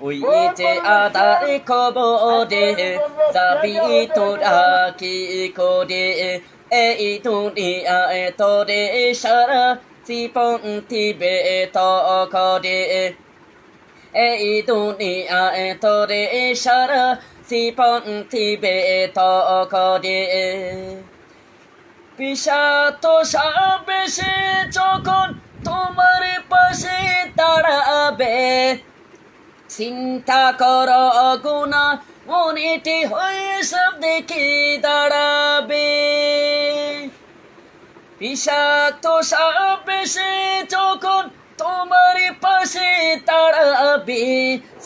ওই যে আদার খবরে যাবি তোরা কি করে এই দুনিয়ায় তোরে সারা জীবন দিবে তো করে এই দুনিয়ায় তোরে সারা জীবন দিবে তো করে বিষাক্ত সাবেশে যখন তোমার পাশে দাঁড়াবে চিন্তা কর গুণা মনেটি হয়ে সব দেখে দাঁড়াবে। বিষাক্ত সাবেশে যখন তোমার পাশে দাঁড়াবে,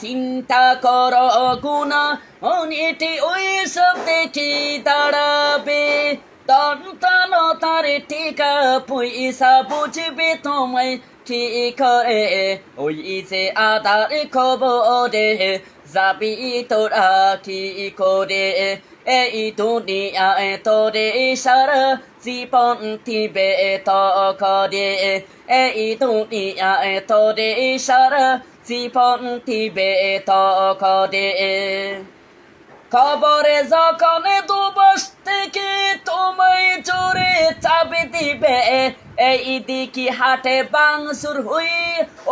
চিন্তা কর গুণা মনেটি ওই সব দেখে দাঁড়াবে। তার টিকা পয়সা বুঝবে তোমায় ঠিক ওই যে আদার খবরে যাবি তোরা কি করে এই দুনিয়ায় তোরে সারা জীবন দিবে তো করে এই দুনিয়ায় তোরে সারা জীবন দিবে তো করে খবরে যখন দুবস থেকে তোমায় জোরে চাবি দিবে। এই দিকে হাটে বাংসুর হই,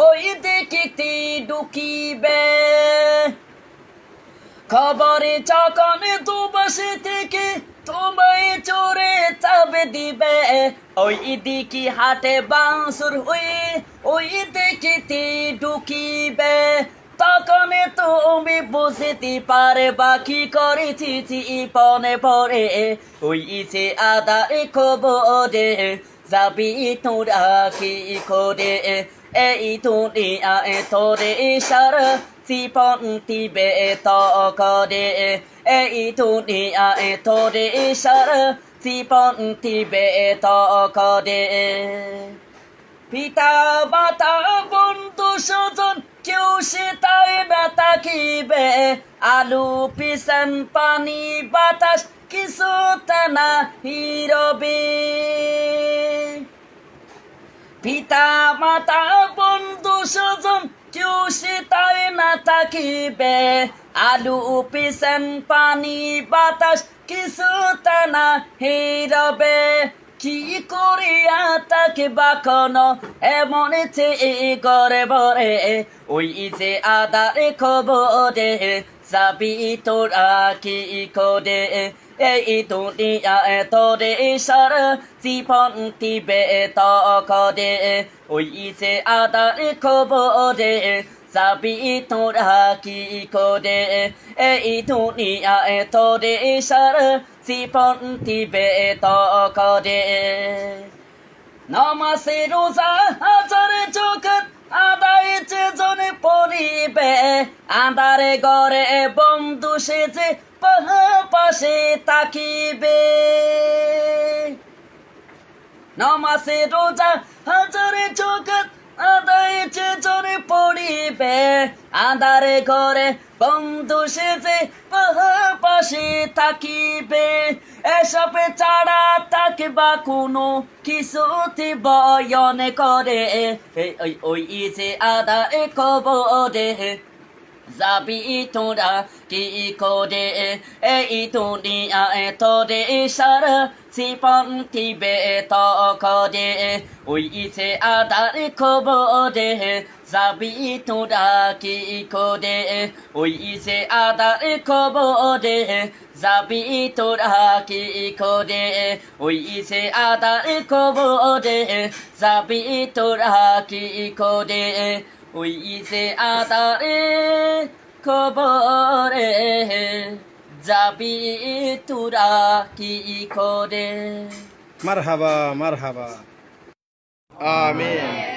ওই দিকে তি ঢুকিবে খবরে যখন দুবস থেকে তোমায় জোরে চাবি দিবে, ওই দিকে হাটে বাংসুর হই, ওই দিকে তি ঢুকিবে তখন তুমি বুঝতে পারে বাকি করেছি জীবনে পরে ওই যে আদার খবরে, যাবি তোরা কি করে? এই দুনিয়ায় তোরে সারা জীবন দিবে তো করে এই দুনিয়ায় তোরে সারা জীবন দিবে তো করে পিতা, মাতা, বন্ধু, স্বজন কেউ সে তাই না তাকিবে আলু পিসন পানি বাতাস, কিছু না হিরবে পিতা, মাতা, বন্ধু, স্বজন কেউ সে তাই না তাকিবে আলু পিসন পানি বাতাস, কিছু না হিরবে কি করিয়া তাকে বাকনো? এমন চেয়ে করে বরে ওই যে আদারে খবরে যাবি তোরা কি করে এই দুনিয়া তোরে সার জীবন দিবে তো ওই যে আদার খবরে যাবি তোরা কি করে এই দুনিয়া তোরে সার জীবন দিবে তো নমাসে রোজা হাজার চোখত আদায় যে পরিবে, আন্ধারে গড়ে বন্ধু সেজে পাশে তাকিবে নমাসে রোজা হাজারে চোখত আদায় যে জনে পড়িবে, আন্ধারে ঘরে বন্ধু সেজে পাশে থাকিবে, এসবে ছাড়া তাকে বা কোনো কিছুতে বয়ন করে। ওই ওই আদা এ কবরে। যাবি তোরা কি করে এই দুনিয়ায় তোরে সারা জীবন দিবে তো করে ওই যে আদার খবরে যাবি তোরা কি করে ওই যে আদার খবরে যাবি তোরা কি করে ওই যে আদার খবরে যাবি তোরা কি করে ওই যে আতারে খবরে যাবি তুরা কি করে? মারহাবা মারহাবা। আমিন।